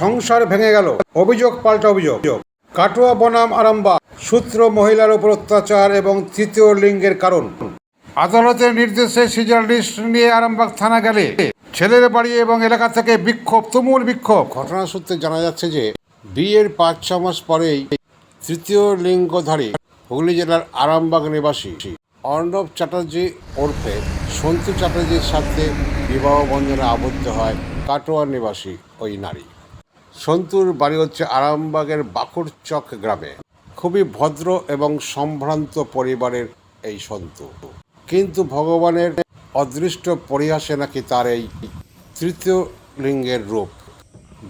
সংসার ভেঙে গেল। অভিযোগ পাল্টা অভিযোগ। কাটোয়া বনাম আরামবাগ, সূত্র মহিলার উপর অত্যাচার এবং তৃতীয় লিঙ্গের কারণ। আদালতের নির্দেশে সিজার লিস্ট নিয়ে আরামবাগ থানা গেলে ছেলের বাড়ি এবং এলাকা থেকে বিক্ষোভ, তুমুল বিক্ষোভ। ঘটনা সূত্রে জানা যাচ্ছে যে বিয়ের পাঁচ, ছ মাস পরেই তৃতীয় লিঙ্গধারী হুগলি জেলার আরামবাগ নিবাসী অর্ণব চ্যাটার্জি ওরফে সন্তু চ্যাটার্জির সাথে বিবাহ বন্ধনে আবদ্ধ হয় কাটোয়া নিবাসী ওই নারী। সন্তুর বাড়ি হচ্ছে আরামবাগের বাকুরচক গ্রামে। খুবই ভদ্র এবং সম্ভ্রান্ত পরিবারের এই সন্তু। কিন্তু ভগবানের অদৃষ্ট পরিহাসে নাকি তার এই তৃতীয় লিঙ্গের রূপ,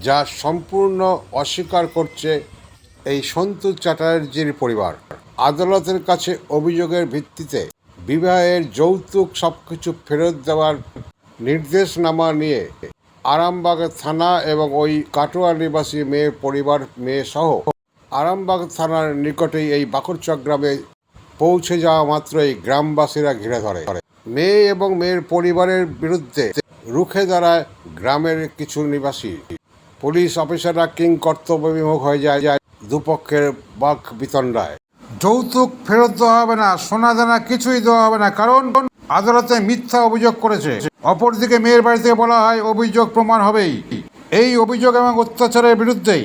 যা সম্পূর্ণ অস্বীকার করছে এই সন্তু চ্যাটার্জির পরিবার। আদালতের কাছে অভিযোগের ভিত্তিতে বিবাহের যৌতুক সবকিছু ফেরত দেওয়ার নির্দেশনামা নিয়ে আরামবাগ থানা এবং ওই কাটোয়া নিবাসী মেয়ে পরিবার, মেয়ে সহ আরামবাগ থানার নিকটেই এই বাকুরচক গ্রামে পৌঁছে যাওয়া মাত্রই গ্রামবাসীরা ঘিরে ধরে। মেয়ে এবং মেয়ের পরিবারের বিরুদ্ধে রুখে দাঁড়ায় গ্রামের কিছু নিবাসী। পুলিশ অফিসাররা কিং কর্তব্য বিমুখ হয়ে যায় যায় দুপক্ষের বাক বিতণ্ডায়। যৌতুক ফেরত দেওয়া হবে না, সোনা দানা কিছুই দেওয়া হবে না, কারণ আদালতে মিথ্যা অভিযোগ করেছে। অপরদিকে মেয়ের বাড়ি থেকে বলা হয়, অভিযোগ প্রমাণ হবেই। এই অভিযোগ এবং অত্যাচারের বিরুদ্ধেই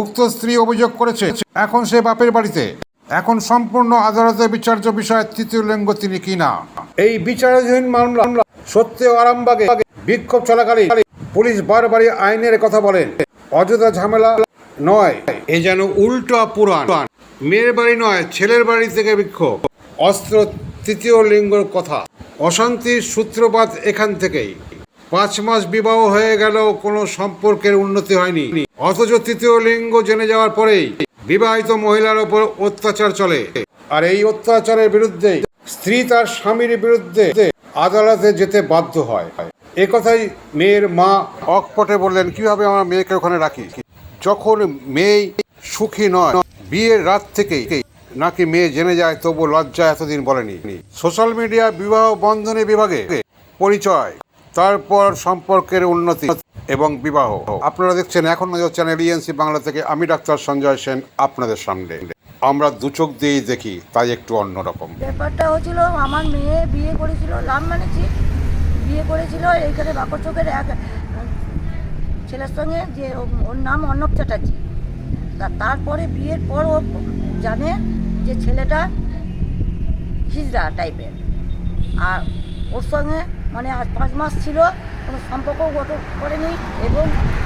উক্ত স্ত্রী অভিযোগ করেছে। এখন সে বাপের বাড়িতে। এখন সম্পূর্ণ আদালতে বিচার্য বিষয় তৃতীয় লিঙ্গ তিনি কিনা এই বিচারাধীন মামলা সত্যি আরামবাগে বিক্ষোভ চলাকালীন পুলিশ বারবারই আইনের কথা বলেন। অযথা ঝামেলা নয়, এ যেন উল্টো পুরাণ। মেয়ের বাড়ি নয়, ছেলের বাড়ি থেকে বিক্ষোভ। অস্ত্র তৃতীয় লিঙ্গর কথা। অশান্তির সূত্রপাত এখান থেকেই। পাঁচ মাস বিবাহ হয়ে গেল কোনো সম্পর্কের উন্নতি হয়নি। অথচ তৃতীয় লিঙ্গ জেনে যাওয়ার পরেই বিবাহিত মহিলার ওপর অত্যাচার চলে। আর এই অত্যাচারের বিরুদ্ধে স্ত্রী তার স্বামীর বিরুদ্ধে আদালতে যেতে বাধ্য হয়। কথাই মেয়ের মা অকপটে বললেন, কীভাবে আমার মেয়েকে ওখানে রাখি যখন মেয়ে সুখী নয়, বিয়ের রাত থেকেই নাকি মেয়ে জেনে যায় তবু লজ্জা এতদিন বলেনি। সোশ্যাল মিডিয়া বিবাহ বন্ধনী বিভাগে পরিচয়, তারপর সম্পর্কের উন্নতি এবং বিবাহ। আপনারা দেখছেন এখন নজর চ্যানেল ইএনসি বাংলা থেকে আমি ডাক্তার সঞ্জয় সেন আপনাদের সামনে। আমরা দু চোখ দিয়েই দেখি, তাই একটু অন্যরকম। ব্যাপারটা হচ্ছিল, আমার মেয়ে বিয়ে করেছিল, লাভ মানেছি। বিয়ে করেছিল, এইখানে বাকরচকের এক ছেলের সঙ্গে যে ওর নাম অর্ণব চ্যাটার্জি। তারপরে বিয়ের পর ও জানে যে ছেলেটা হিজড়া টাইপের। আর ওর সঙ্গে মানে আজ পাঁচ মাস ছিল, কোনো সম্পর্ক গঠন করেনি এবং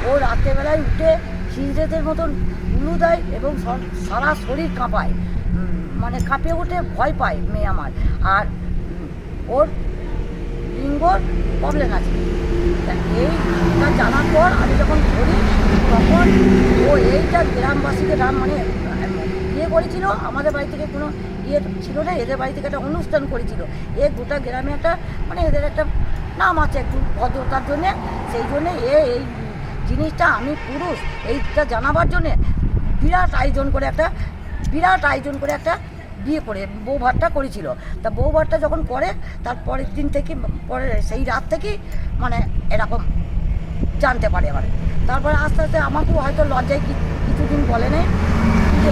ও রাত্রেবেলায় উঠে হিজড়েদের মতন উলু দেয় এবং সারা শরীর কাঁপায়। মানে কাঁপিয়ে উঠে ভয় পায় মেয়ে আমার। আর ওর লিঙ্গর প্রবলেম আছে। এইটা জানার পর আমি যখন ধরি, তখন ও এইটা গ্রামবাসীকে রাম মানে ইয়ে করেছিল, আমাদের বাড়ি থেকে কোনো ইয়ে ছিল না, এদের বাড়ি থেকে একটা অনুষ্ঠান করেছিল। এ গোটা গ্রামে একটা মানে এদের একটা নাম আছে একটু ভদ্রতার জন্যে, সেই জন্যে এ এই জিনিসটা আমি পুরুষ, এইটা জানাবার জন্যে বিরাট আয়োজন করে একটা, বিরাট আয়োজন করে একটা বিয়ে করে বউ ভাতটা করেছিল। তা বউ ভাতটা যখন করে, তার পরের দিন থেকে পরে সেই রাত থেকেই মানে এরকম জানতে পারে এবারে তারপরে আস্তে আস্তে আমাকেও হয়তো লজ্জায় কিছুদিন বলে নেই। যে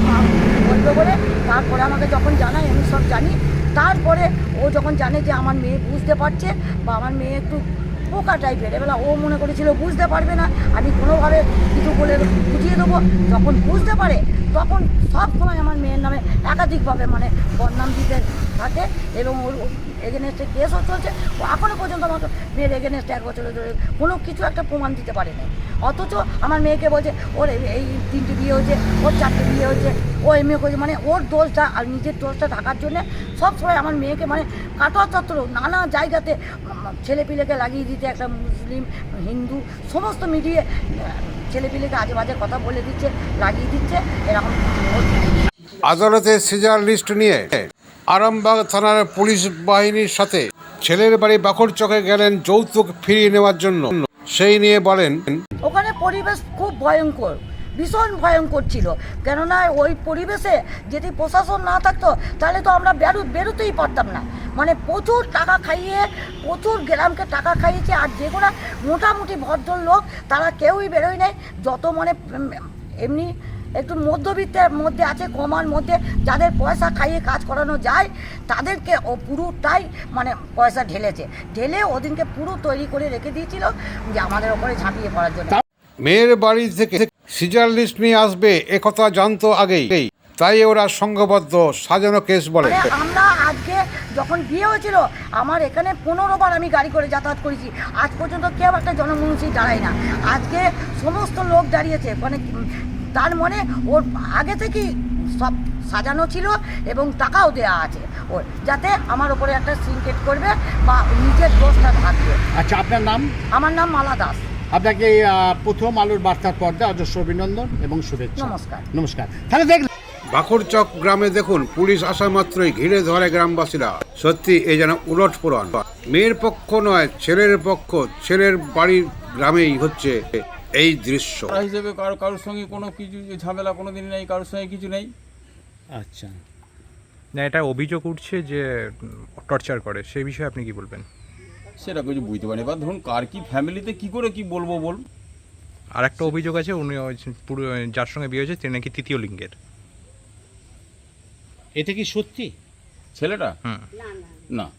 বলবে বলে তারপরে আমাকে যখন জানায়, আমি সব জানি। তারপরে ও যখন জানে যে আমার মেয়ে বুঝতে পারছে বা আমার মেয়ে একটু পোকা টাইপের এবেলা ও মনে করেছিল বুঝতে পারবে না, আমি কোনোভাবে কিছু বলে বুঝিয়ে দেবো। যখন বুঝতে পারে, তখন সব সময় আমার মেয়ের নামে একাধিকভাবে মানে বদনাম দিতে থাকে এবং ওর এগেনস্টে কেসও চলছে। ও এখনও আমার মেয়ের এগেনস্টে এক বছরের ধরে কোনো কিছু একটা প্রমাণ দিতে পারে পারেনি। অথচ আমার মেয়েকে বলছে, ওর এই- তিনটি বিয়ে হয়েছে, ওর চারটে বিয়ে হয়েছে, ও এমএ করেছে। মানে ওর দোষটা আর নিজের দোষটা ঢাকার জন্য সবসময় আমার মেয়েকে মানে কাটোয়া চত্বর, নানা জায়গাতে ছেলে পিলেকে লাগিয়ে দিতে, একটা মুসলিম, হিন্দু, সমস্ত মিডিয়ে ছেলেপিলেকে আজে বাজে কথা বলে দিচ্ছে, লাগিয়ে দিচ্ছে, এরকম আদালতে সিজার লিস্ট নিয়ে আরামবাগ থানার পুলিশ বাহিনীর সাথে ছেলের বাড়ি বাকরচকে গেলেন যৌতুক ফিরিয়ে নেওয়ার জন্য। সেই নিয়ে বলেন, ওখানে পরিবেশ খুব ভয়ঙ্কর, ভীষণ ভয়ঙ্কর ছিল। কেননা ওই পরিবেশে যদি প্রশাসন না থাকতো, তাহলে তো আমরা বেরো, বেরোতেই পারতাম না। মানে প্রচুর টাকা খাইয়ে, প্রচুর গ্রামকে টাকা খাইয়েছে, আর যেগুলো মোটামুটি ভদ্রলোক, তারা কেউই বেরোয় নাই। যত মানে এমনি একটু মধ্যবিত্তের মধ্যে আছে কমার মধ্যে যাদের পয়সা খাইয়ে কাজ করানো যায় তাদেরকে ও পুরোটাই মানে পয়সা ঢেলেছে। ঢেলে ওদিনকে পুরো তৈরি করে রেখে দিয়েছিল যে আমাদের ওপরে ঝাঁপিয়ে পড়ার জন্য। মেয়ের বাড়ি থেকে সিজার লিস্ট নিয়ে আসবে একথা জানতো আগেই। তাই ওরা সংঘবদ্ধ সাজানো কেস বলে। আমরা আজকে যখন বিয়ে হয়েছিল আমার এখানে পনেরো বার আমি গাড়ি করে যাতায়াত করেছি। আজ পর্যন্ত কেউ একটা জনমনুষী দাঁড়ায় না। আজকে সমস্ত লোক দাঁড়িয়েছে মানে তার মানে ওর আগে থেকেই সব সাজানো ছিল এবং টাকাও দেওয়া আছে। ওর যাতে আমার ওপরে একটা সিনকেট করবে বা নিজের দোষটা থাকবে আচ্ছা আপনার নাম? আমার নাম মালা দাস। আপনাকে প্রথম আলোর বার্তার পর্দা অজস্র অভিনন্দন এবং শুভেচ্ছা। নমস্কার। নমস্কার। তাহলে দেখ বাকুরচক গ্রামে দেখুন পুলিশ আসা মাত্রই ঘিরে ধরে গ্রামবাসীরা। সত্যি এ যেন উলট পুরাণ মেয়ের পক্ষ নয় ছেলের পক্ষ। ছেলের বাড়ির গ্রামেই হচ্ছে। এই দৃশ্য। করা হিসেবে কারও কারোর সঙ্গে কোনো কিছু ঝামেলা কোনো দিন নেই কারোর সঙ্গে কিছু নেই। আচ্ছা। না এটা অভিযোগ উঠছে যে টর্চার করে। সেই বিষয়ে আপনি কি বলবেন? সেটা কিছু বুঝতে পারি এবার ধরুন কার কি ফ্যামিলিতে কি করে কি বলব বল? আর একটা অভিযোগ আছে উনি ওই পুরো যার সঙ্গে বিয়ে হয়েছে তিনি নাকি তৃতীয় লিঙ্গের। এটা কি সত্যি? ছেলেটা? হুম। না।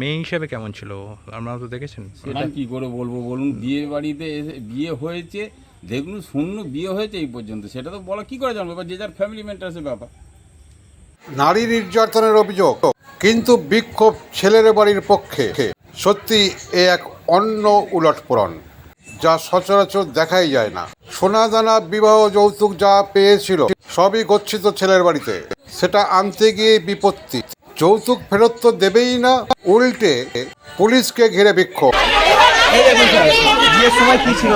মেয়ে হিসেবে কেমন ছিল? আপনারা তো দেখেছেন। সেটা কি করে বলব বলুন? বিয়ে বাড়িতে এসে বিয়ে হয়েছে দেখুন শূন্য বিয়ে হয়েছে এই পর্যন্ত। সেটা তো বলা কি করে জানব? এবার যে যার ফ্যামিলি মেন্টার্সের ব্যাপার নারী নির্যাতনের অভিযোগ। কিন্তু বিক্ষোভ ছেলের বাড়ির পক্ষে। সত্যি এ এক অন্য উলটপুরন যা সচরাচর দেখাই যায় না। সোনাদানা বিবাহ যৌতুক যা পেয়েছিল সবই গচ্ছিত ছেলের বাড়িতে। সেটা আনতে গিয়ে বিপত্তি। যৌতুক ফেরত তো দেবেই না উল্টে পুলিশকে ঘিরে বিক্ষোভ। সময় কি ছিল?